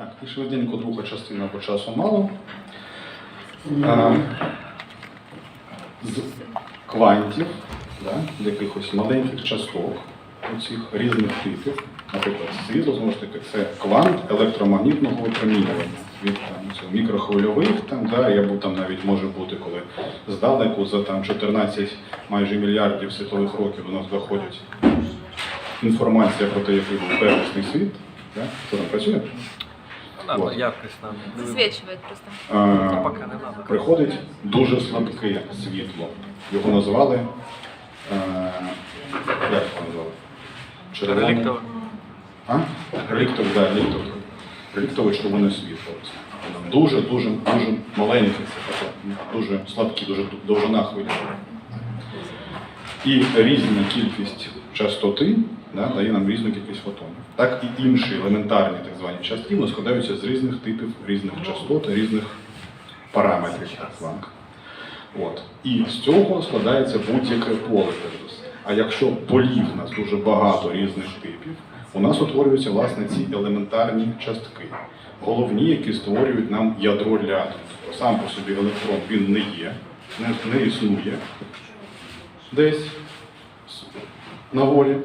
Так, і швиденько друга частина по часу мало. А, з квантів, да, якихось маленьких часток, оцих різних типів. Наприклад, світло, знову ж таки, це квант електромагнітного випромінювання. Від там, мікрохвильових, там, да, або там навіть може бути, коли здалеку за там, 14 майже мільярдів світлових років до нас доходить інформація про те, який був первісний світ. Да? Що там працює? Надо Вот. яркость нам. Засвечивает просто. А, Ну, пока не надо. приходить дуже слабке світло. Його назвали. Е, як його назвали? Червоне- Реліктове. А? Реліктове, да, реліктове. Реліктове червоне світло. Дуже, дуже, дуже маленьке, це таке, дуже слабкі, дуже довжина хвилі. І різна кількість частоти да, дає нам різну кількість фотонів. Так і інші елементарні так звані частки вони складаються з різних типів, різних частот, різних параметрів так званих. От. І з цього складається будь-яке поле. А якщо полів у нас дуже багато різних типів, у нас утворюються власне ці елементарні частки, головні, які створюють нам ядро для атому. Сам по собі електрон він не є, не, не існує десь на волі,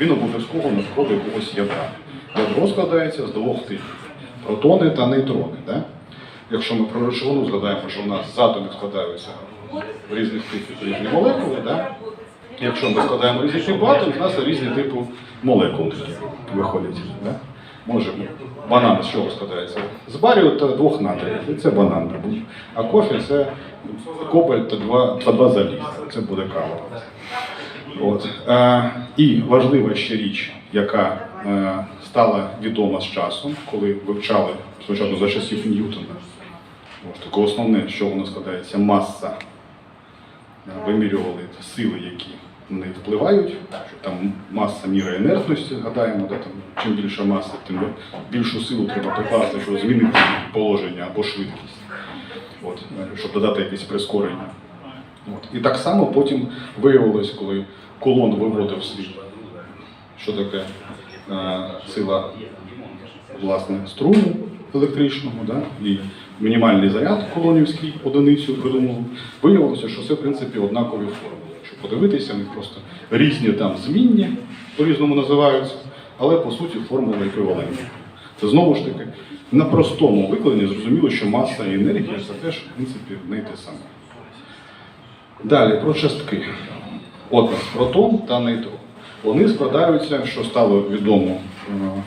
він обов'язково навколо якогось ядра. Ядро складається з двох типів протони та нейтрони. Да? Якщо ми про речовину згадаємо, що у нас з атомів складаються в різних типів різні молекули, да? якщо ми складаємо різні типи атомів, у нас різні типи молекул виходять. Да? Може, банан з чого складається? З барію та двох натріїв, це банан. А кофе це кобальт та два, та два заліза. Це буде кава. От. Е, і важлива ще річ, яка е, стала відома з часом, коли вивчали спочатку за часів Ньютона. От, таке основне, що воно складається, маса. Е, Вимірювали сили, які на неї впливають, що там маса міра інертності, згадаємо, де там, чим більша маса, тим більшу силу треба прикласти, щоб змінити положення або швидкість, от, е, щоб додати якесь прискорення. От. І так само потім виявилось, коли колон виводив свій, що таке е, сила власне струму електричного, да? і мінімальний заряд колонівський одиницю придумав, виявилося, що це в принципі однакові формули. Якщо подивитися, вони просто різні там змінні, по-різному називаються, але по суті формули еквівалентні. Це знову ж таки на простому викладенні зрозуміло, що маса і енергія це теж в принципі не те саме. Далі про частки. От протон та нейтрон. Вони складаються, що стало відомо, е,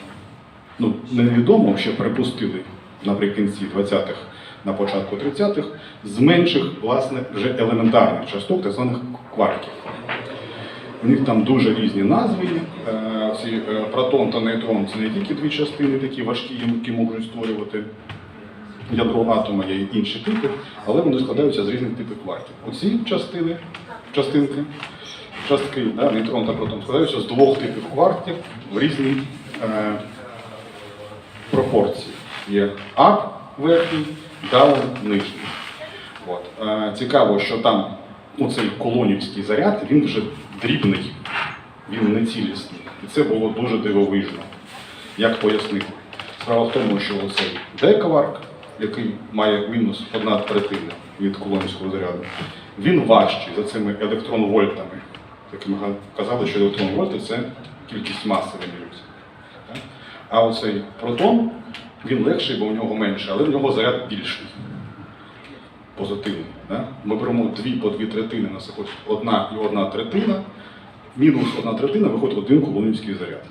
ну невідомо, ще припустили наприкінці 20-х, на початку 30-х, з менших, власне, вже елементарних часток, так званих кварків. У них там дуже різні назви. Е, Ці е, протон та нейтрон це не тільки дві частини, такі важкі, які можуть створювати ядро атома є інші типи, але вони складаються з різних типів кварків. Оці частини, частинки, частки, да, нейтрон та протон складаються з двох типів кварків в різній е, пропорції. Є up верхній, down нижній. От. Е, цікаво, що там ну, цей колонівський заряд, він вже дрібний, він не цілісний. І це було дуже дивовижно. Як пояснити? Справа в тому, що цей декварк, який має мінус одна третина від колонівського заряду, він важчий за цими електронвольтами. Як ми казали, що електронвольти це кількість маси вимірюється. А оцей протон, він легший, бо в нього менше, але в нього заряд більший. Позитивний. Да? Ми беремо дві по дві третини, нас виходить одна і одна третина, мінус одна третина виходить один колонівський заряд.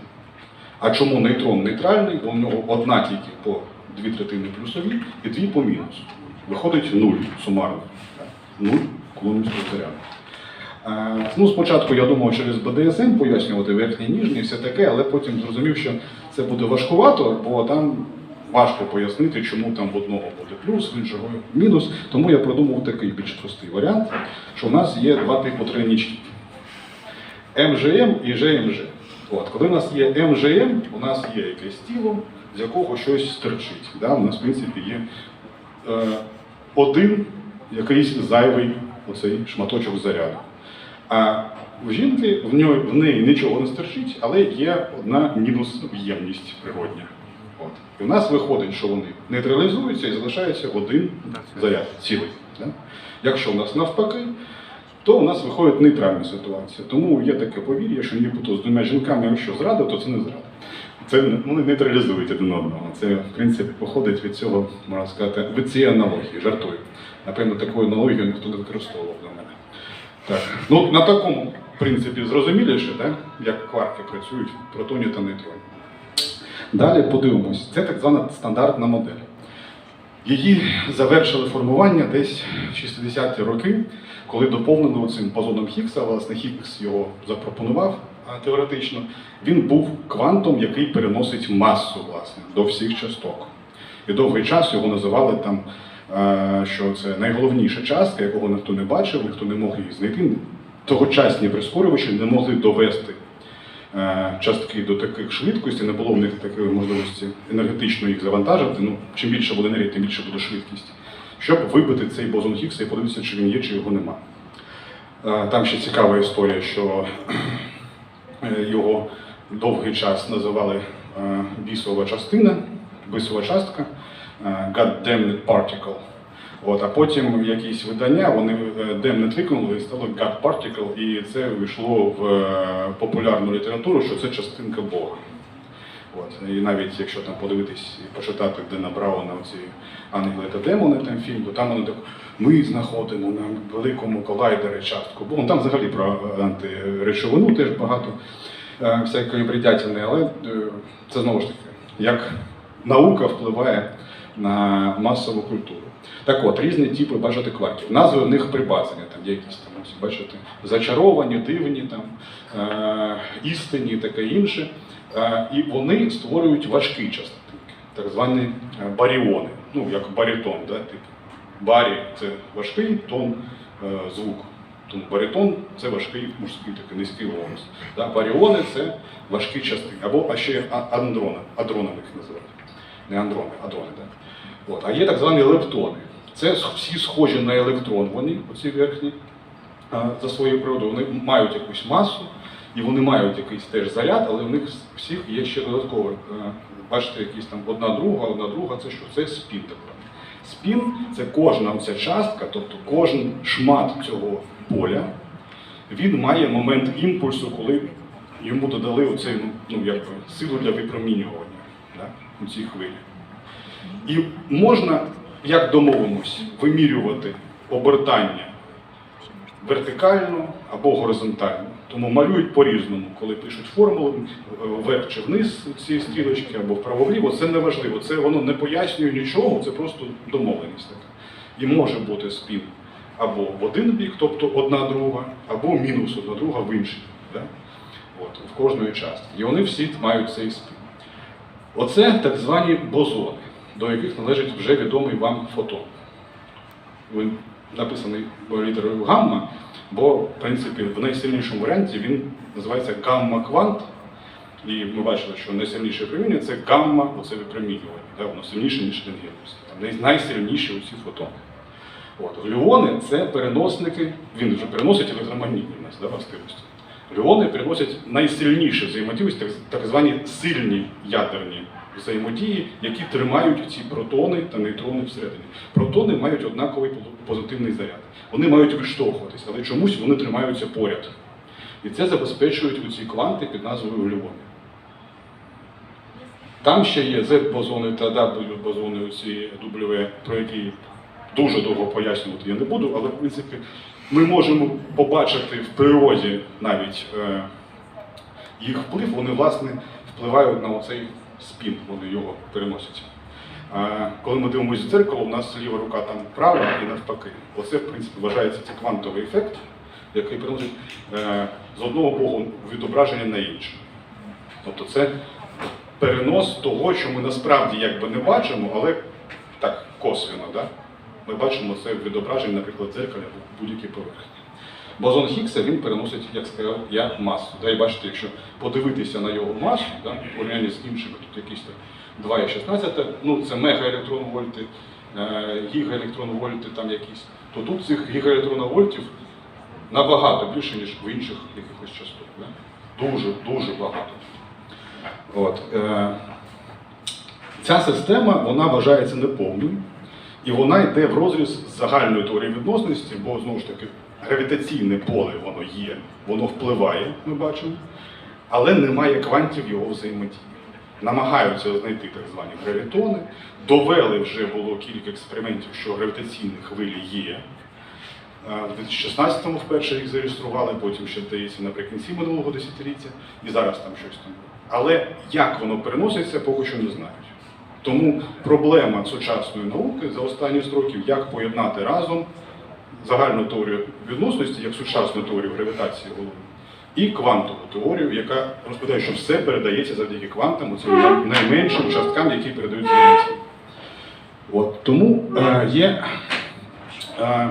А чому нейтрон нейтральний? Бо в нього одна тільки по дві третини плюсові і дві по мінусу. Виходить нуль сумарно. Нуль колонівського заряду. Е, Ну, спочатку я думав через БДСМ пояснювати верхній ніжній і все таке, але потім зрозумів, що це буде важкувато, бо там важко пояснити, чому там в одного буде плюс, в іншого мінус. Тому я придумав такий більш простий варіант, що в нас є два типу тройничків. МЖМ і ЖМЖ. От, коли у нас є МЖМ, у нас є якесь тіло, з якого щось стирчить. Да? У нас, в принципі, є е, один якийсь зайвий оцей шматочок заряду. А в жінки в, ньої, в неї нічого не стирчить, але є одна мінус ємність природня. От. І в нас виходить, що вони нейтралізуються і залишається один заряд цілий. Да? Якщо в нас навпаки, то у нас виходить нейтральна ситуація. Тому є таке повір'я, що нібито з двома жінками, якщо зрада, то це не зрада. Це не- вони нейтралізують один одного. Це, в принципі, походить від цього, можна сказати, від цієї аналогії, жартую. Напевно, таку аналогію ніхто не використовував до мене. Так. Ну, на такому принципі зрозуміліше, так? як кварки працюють в протоні та нейтроні. Далі подивимось. Це так звана стандартна модель. Її завершили формування десь в 60-ті роки, коли доповнено цим бозоном Хіггса, власне, Хіггс його запропонував теоретично. Він був квантом, який переносить масу власне, до всіх часток. І довгий час його називали там, е, що це найголовніша частка, якого ніхто не бачив, ніхто не мог її знайти. Тогочасні прискорювачі не могли довести е, частки до таких швидкостей, не було в них такої можливості енергетично їх завантажити. Ну, чим більше буде енергії, тим більше буде швидкість. Щоб вибити цей бозон Хіггса і подивитися, чи він є, чи його нема. Е, Там ще цікава історія, що його довгий час називали е, бісова частина, бісова частка, е, God damn it particle. От, а потім якісь видання вони демнет викинули і стало God Particle, і це війшло в е, популярну літературу, що це частинка Бога. От. І навіть якщо там подивитись і почитати Дена Брауна оці ангели та демони, там фільм, то там вони так, ми знаходимо на великому колайдері частку. Ну, Там взагалі про антиречовину теж багато е, всякої бредятини, але е, це знову ж таки, як наука впливає на масову культуру. Так от, різні типи бажати кварків. Назви в них прибазані, там якісь там, бачите, зачаровані, дивні, там, е, істинні і таке інше. Е, і вони створюють важкі частинки, так звані е, баріони, ну як барітон, да, типу. Барі це важкий тон е, звук. Тому баритон це важкий мужський такий низький голос. Да? Баріони це важкі частини. Або а ще андрони, адрони їх називають. Не андрони, адрони, да? От. А є так звані лептони. Це всі схожі на електрон, вони, оці верхні, за своєю природою. Вони мають якусь масу, і вони мають якийсь теж заряд, але у них всіх є ще додатково. е, Бачите, якісь там одна друга, одна друга, це що? Це спін так. Спін це кожна оця частка, тобто кожен шмат цього поля, він має момент імпульсу, коли йому додали оцей, ну, ну, якби, силу для випромінювання да, у цій хвилі. І можна, як домовимось, вимірювати обертання вертикально або горизонтально. Тому малюють по-різному, коли пишуть формулу вверх чи вниз ці стрілочки або вправо-вліво. Це не важливо. Це воно не пояснює нічого, це просто домовленість така. І може бути спін або в один бік, тобто одна друга, або мінус одна друга в інший. Да? От, в кожної частки. І вони всі мають цей спін. Оце так звані бозони, до яких належить вже відомий вам фотон. Він написаний літерою гамма, бо в принципі в найсильнішому варіанті він називається гамма-квант. І ми бачили, що найсильніше випромінювання це гамма, оце випромінювання. Воно сильніше, ніж рентгенівське. Найсильніші оці фотони. От. Люони це переносники, він вже переносить електромагнітні в нас да, властивості. Люони переносять найсильніші взаємодії, так звані сильні ядерні взаємодії, які тримають ці протони та нейтрони всередині. Протони мають однаковий позитивний заряд. Вони мають виштовхуватись, але чомусь вони тримаються поряд. І це забезпечують у ці кванти під назвою глюони. Там ще є Z-бозони та W-бозони, ці W, про які дуже довго пояснювати я не буду, але в принципі ми можемо побачити в природі навіть е, їх вплив, вони власне впливають на оцей спін, вони його переносять. Коли ми дивимося в дзеркало, у нас ліва рука там права і навпаки. Оце, в принципі, вважається це квантовий ефект, який приносить е, з одного боку відображення на інше. Тобто це перенос того, що ми насправді якби не бачимо, але так косвенно. Да? Ми бачимо це в відображенні, наприклад, дзеркалі або будь-якій поверхні. Бозон Хіггса він переносить, як сказав я, масу. Да, і бачите, якщо подивитися на його масу, да, в порівнянні з іншими, тут якісь там 2,16, ну це мегаелектронвольти, е, гігаелектронвольти там якісь, то тут цих гігаелектронвольтів набагато більше, ніж в інших якихось частот. Да? Дуже, дуже багато. От, е, Ця система вона вважається неповною, і вона йде в розріз з загальною теорією відносності, бо знову ж таки гравітаційне поле воно є, воно впливає, ми бачимо, але немає квантів його взаємодії. Намагаються знайти так звані гравітони. Довели вже було кілька експериментів, що гравітаційні хвилі є. Е, В 2016-му вперше їх зареєстрували, потім ще здається наприкінці минулого десятиліття, і зараз там щось там. Але як воно переноситься, поки що не знають. Тому проблема сучасної науки за останні років, як поєднати разом загальну теорію відносності, як сучасну теорію гравітації голови, і квантову теорію, яка розповідає, що все передається завдяки квантам, цим найменшим часткам, які передаються. От тому е, є е,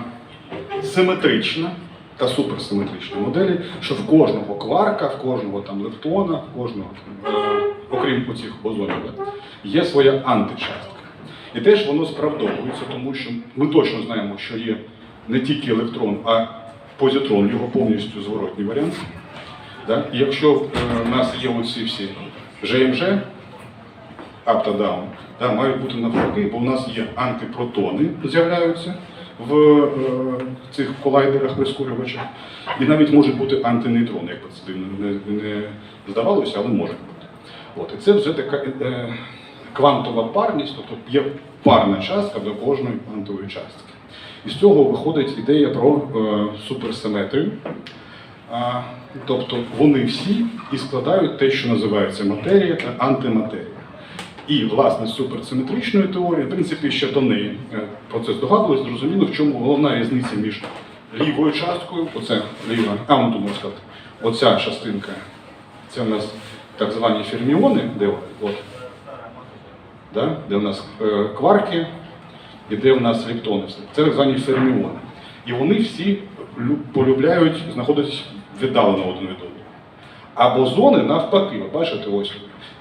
симетрична та суперсиметрична моделі, що в кожного кварка, в кожного там лептона, в кожного, е, окрім оцих бозонів, є своя античастка. І теж воно справдовується, тому що ми точно знаємо, що є не тільки електрон, а позитрон, його повністю зворотній варіант. Да? І якщо е, в нас є оці всі ЖМЖ, up та down, да, мають бути навпаки, бо у нас є антипротони, з'являються в е, цих колайдерах прискорювачах, і навіть можуть бути антинейтрони, як би це дивно не, не здавалося, але може бути. От, і це вже така е, квантова парність, тобто є парна частка до кожної квантової частки. І з цього виходить ідея про е, суперсиметрію. Тобто вони всі і складають те, що називається матерія та антиматерія. І, власне, з суперсиметричної теорії, в принципі, ще до неї е, про це здогадувалися, зрозуміло, в чому головна різниця між лівою часткою, оце ліва, а ну сказати, оця частинка, це в нас так звані ферміони, де? От, да? де в нас е, кварки і де в нас лептони. Це так звані ферміони. І вони всі полюбляють знаходитись віддалено один від одного. А бозони навпаки, ви бачите ось.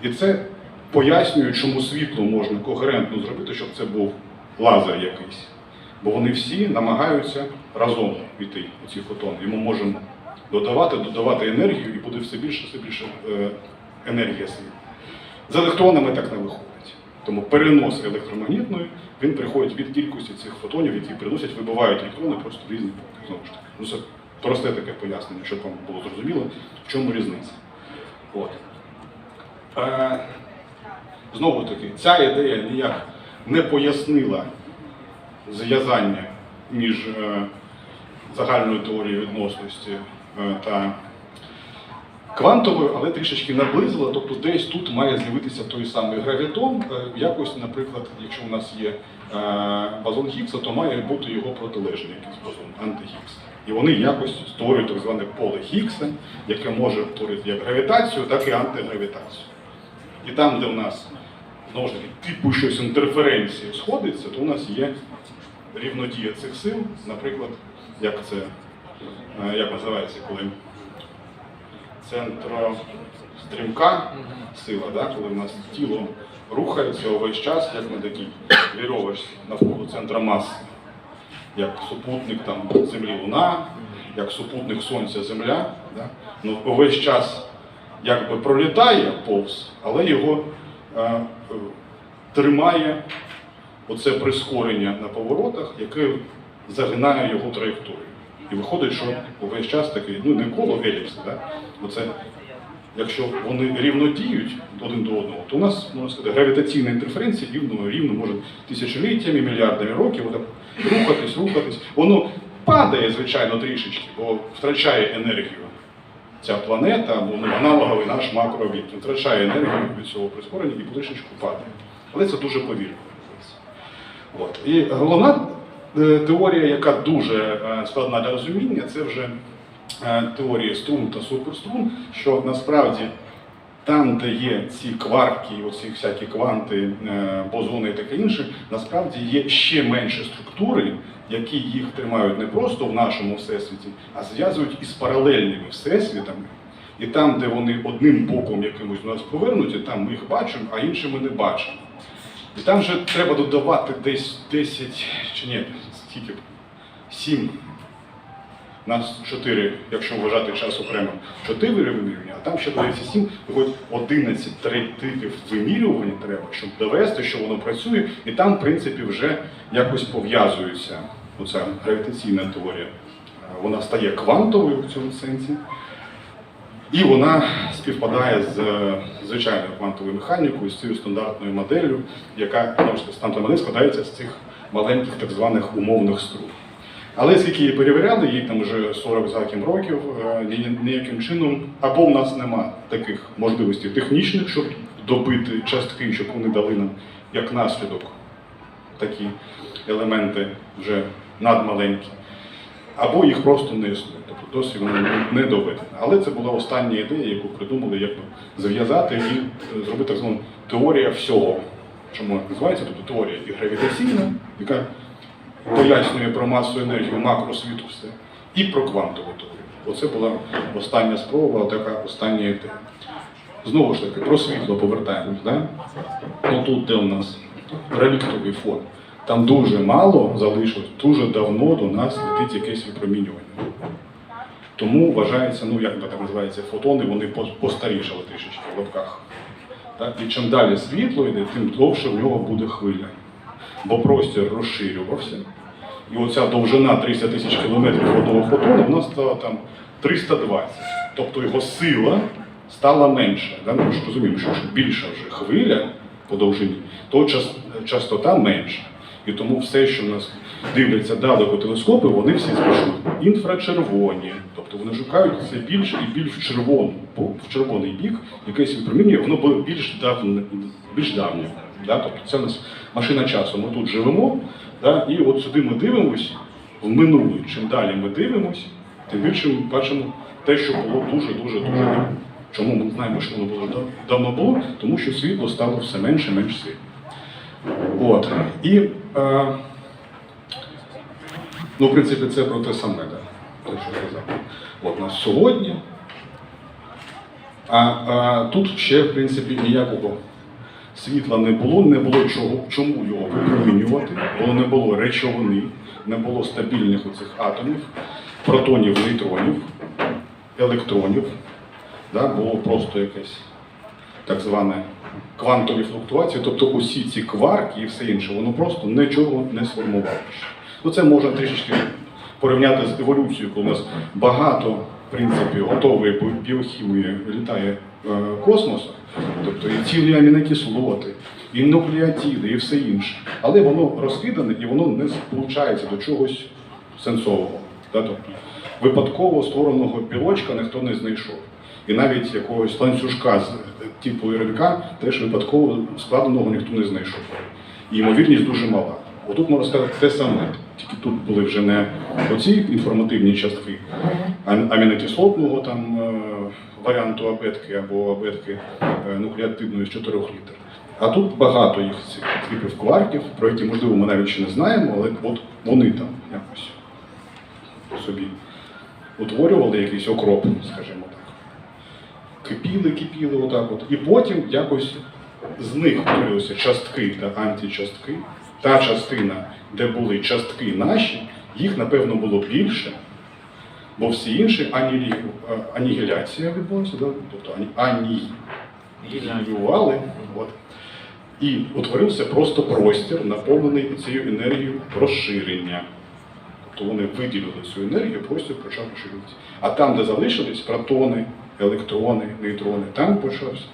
І це пояснює, чому світло можна когерентно зробити, щоб це був лазер якийсь. Бо вони всі намагаються разом йти, ці фотони. І ми можемо додавати, додавати енергію, і буде все більше, все більше е, енергія світла. З електронами так не виходить. Тому перенос електромагнітної він приходить від кількості цих фотонів, які приносять, вибивають електрони просто різні боки. Знову ж таки. Ну, це просте таке пояснення, щоб вам було зрозуміло, в чому різниця. От. Е, знову таки, ця ідея ніяк не пояснила зв'язання між е, загальною теорією відносності е, та квантовою, але трішечки наблизила, тобто десь тут має з'явитися той самий гравітон. Е, Якось, наприклад, якщо у нас є е, бозон Гіггса, то має бути його протилежний якийсь бозон, антигіггс. І вони якось створюють так зване поле Гіггса, яке може творити як гравітацію, так і антигравітацію. І там, де у нас знову ж таки типу щось інтерференції сходиться, то у нас є рівнодія цих сил, наприклад, як це е, як називається, коли центрострімка сила, да, коли в нас тіло рухається увесь час, як на такій вірьовочці навколо центра маси, як супутник там, Землі Луна, як супутник Сонця Земля. Да? Ну, увесь час якби пролітає повз, але його е, тримає оце прискорення на поворотах, яке загинає його траєкторію. І виходить, що увесь час такий, ну не коло еліпс, да? Оце, якщо вони рівно діють один до одного, то у нас можна сказати, гравітаційна інтерференція рівно, рівно може тисячоліттями, мільярдами років отак рухатись, рухатись. Воно падає, звичайно, трішечки, бо втрачає енергію. Ця планета, або ну, аналоговий наш макрооб'єкт, втрачає енергію від цього прискорення і потрошечку падає. Але це дуже повільно. От. І головна теорія, яка дуже е, складна для розуміння, це вже е, теорія струн та суперструн, що насправді там, де є ці кварки, оці всякі кванти, е, бозони і таке інше, насправді є ще менші структури, які їх тримають не просто в нашому всесвіті, а зв'язують із паралельними всесвітами. І там, де вони одним боком якимось до нас повернуті, там ми їх бачимо, а інші ми не бачимо. І там же треба додавати десь 10 чи ні, скільки? 7 У нас чотири, якщо вважати час окремо, чотири вимірювання, а там ще додається сім, виходить 11 три типів вимірювання треба, щоб довести, що воно працює, і там, в принципі, вже якось пов'язується оця гравітаційна теорія. Е, Вона стає квантовою в цьому сенсі. І вона співпадає з е, звичайною квантовою механікою, з цією стандартною моделлю, яка стандартна модель складається з цих маленьких так званих умовних струн. Але скільки її перевіряли, їй там вже 40 з гаком років, е, ніяким чином, або в нас нема таких можливостей технічних, щоб добити частки, щоб вони дали нам як наслідок такі елементи вже надмаленькі, або їх просто не існує. Тобто досі воно не- доведено. Але це була остання ідея, яку придумали, як би зв'язати і е, зробити так звану теорія всього. Чому називається? Тобто теорія і гравітаційна, яка пояснює про масу енергію макросвіту все, і про квантову теорію. Оце була остання спроба, така остання ідея. Знову ж таки, про світло повертаємось. Да? Тут, де у нас реліктовий фон, там дуже мало залишилось, дуже давно до нас летить якесь випромінювання. Тому вважається, ну як так називається, фотони, вони постарішали трішечки в лапках. Так? І чим далі світло йде, тим довше в нього буде хвиля. Бо простір розширювався. І оця довжина 300 тисяч кілометрів одного фотона вона стала там 320. Тобто його сила стала менша. Да? Ми ж розуміємо, що більша вже хвиля по довжині, то частота менша. І тому все, що в нас дивляться далеко телескопи, вони всі звичайно інфрачервоні. Тобто вони шукають все більше і більш в червону, в червоний бік якесь випромінює, воно було більш давне, більш давнє. Да? Тобто це у нас машина часу. Ми тут живемо, да? і от сюди ми дивимося в минуле. Чим далі ми дивимося, тим більше ми бачимо те, що було дуже-дуже дуже давно. Чому ми знаємо, що воно було дав- давно було? Тому що світло стало все менше і менше світло. От. І, ну, в принципі, це про те саме, да, те, що казав. От у нас сьогодні. А, а тут ще, в принципі, ніякого світла не було, не було чого, чому його випромінювати, бо не було речовини, не було стабільних оцих атомів, протонів, нейтронів, електронів. Да, було просто якесь так зване квантові флуктуації, тобто усі ці кварки і все інше, воно просто нічого не сформувало. Ну це можна трішечки порівняти з еволюцією, коли у нас багато в принципі готової біохімії літає е, космосом, тобто і цілі амінокислоти, і нуклеотиди, і все інше. Але воно розкидане і воно не сполучається до чогось сенсового. Тобто, випадково створеного білочка ніхто не знайшов. І навіть якогось ланцюжка з типу РНК теж випадково складеного ніхто не знайшов. І ймовірність дуже мала. Отут можна сказати те саме, тільки тут були вже не оці інформативні частки ам- амінокислотного там е, варіанту абетки або абетки е, нуклеотидної з 4 літр. А тут багато їх цих типів кварків, про які, можливо, ми навіть ще не знаємо, але от вони там якось собі утворювали якийсь окроп, скажімо так кипіли, кипіли отак от. І потім якось з них утворилися частки та античастки. Та частина, де були частки наші, їх напевно було більше, бо всі інші анілі... анігіляція відбулася, да? тобто ані... анігілювали. От. І утворився просто простір, наповнений цією енергією розширення. Тобто вони виділили цю енергію, простір почав розширюватися. А там, де залишились протони, електрони, нейтрони, там почався.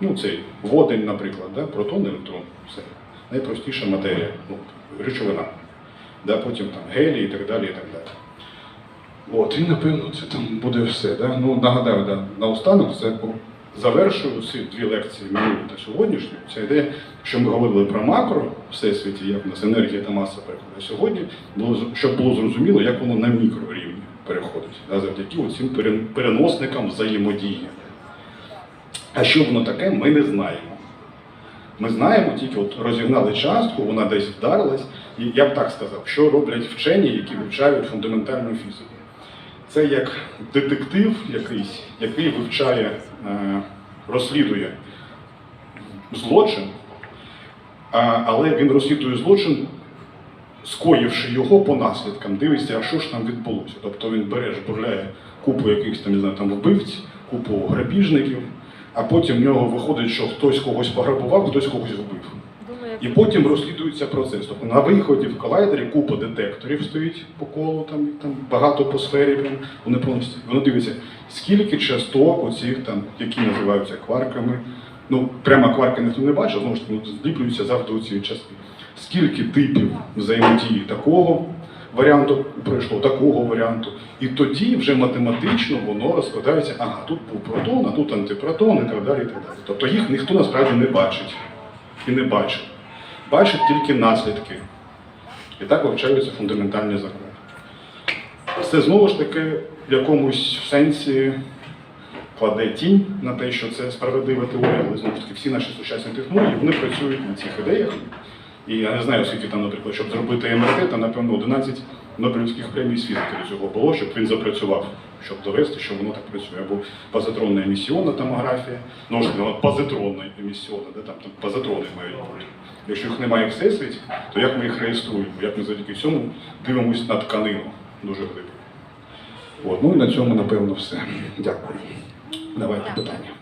Ну, цей водень, наприклад, да? протон, електрон, все. Найпростіша матерія, ну, речовина. Да? Потім там гелій і так далі. і так далі. От, і напевно це там буде все. Да? Ну, нагадаю, да, наостанок це завершую ці дві лекції минулу та сьогоднішню. Це ідея, що ми говорили про макро всесвіті, як у нас енергія та маса переходить. Сьогодні було щоб було зрозуміло, як воно на мікрорівні переходить, да, завдяки цим переносникам взаємодії. А що воно таке, ми не знаємо. Ми знаємо, тільки от розігнали частку, вона десь вдарилась. І я б так сказав, що роблять вчені, які вивчають фундаментальну фізику. Це як детектив якийсь, який вивчає, е, розслідує злочин, але він розслідує злочин скоївши його по наслідкам, дивиться, а що ж там відбулося. Тобто він бере, жбурляє купу якихось там, не знаю, там вбивць, купу грабіжників, а потім в нього виходить, що хтось когось пограбував, хтось когось вбив. І потім розслідується процес. Тобто на виході в колайдері купа детекторів стоїть по колу, там, там багато по сфері. Вони повністю воно дивиться, скільки часток оцих там, які називаються кварками. Ну, прямо кварки ніхто не бачив, знову ж таки, ну, зліплюються у ці частки. Скільки типів взаємодії такого варіанту пройшло, такого варіанту. І тоді вже математично воно розкладається, ага, тут був протон, а тут антипротон і так далі. І так далі. Тобто їх ніхто насправді не бачить і не бачить. Бачить тільки наслідки. І так вивчаються фундаментальні закони. Це знову ж таки в якомусь сенсі кладе тінь на те, що це справедлива теорія, але знову ж таки всі наші сучасні технології вони працюють на цих ідеях. І я не знаю, скільки там, наприклад, щоб зробити МРТ, то напевно 11 Нобелівських премій до цього було, щоб він запрацював, щоб довести, що воно так працює. Або позитронна емісіонна томографія, ну ж вона позитронна емісіонна, де там, там позитрони мають бути. Якщо їх немає в всесвіті, то як ми їх реєструємо? Як ми завдяки цьому дивимося на тканину дуже глибоко. От, ну і на цьому, напевно, все. Дякую. Давайте питання.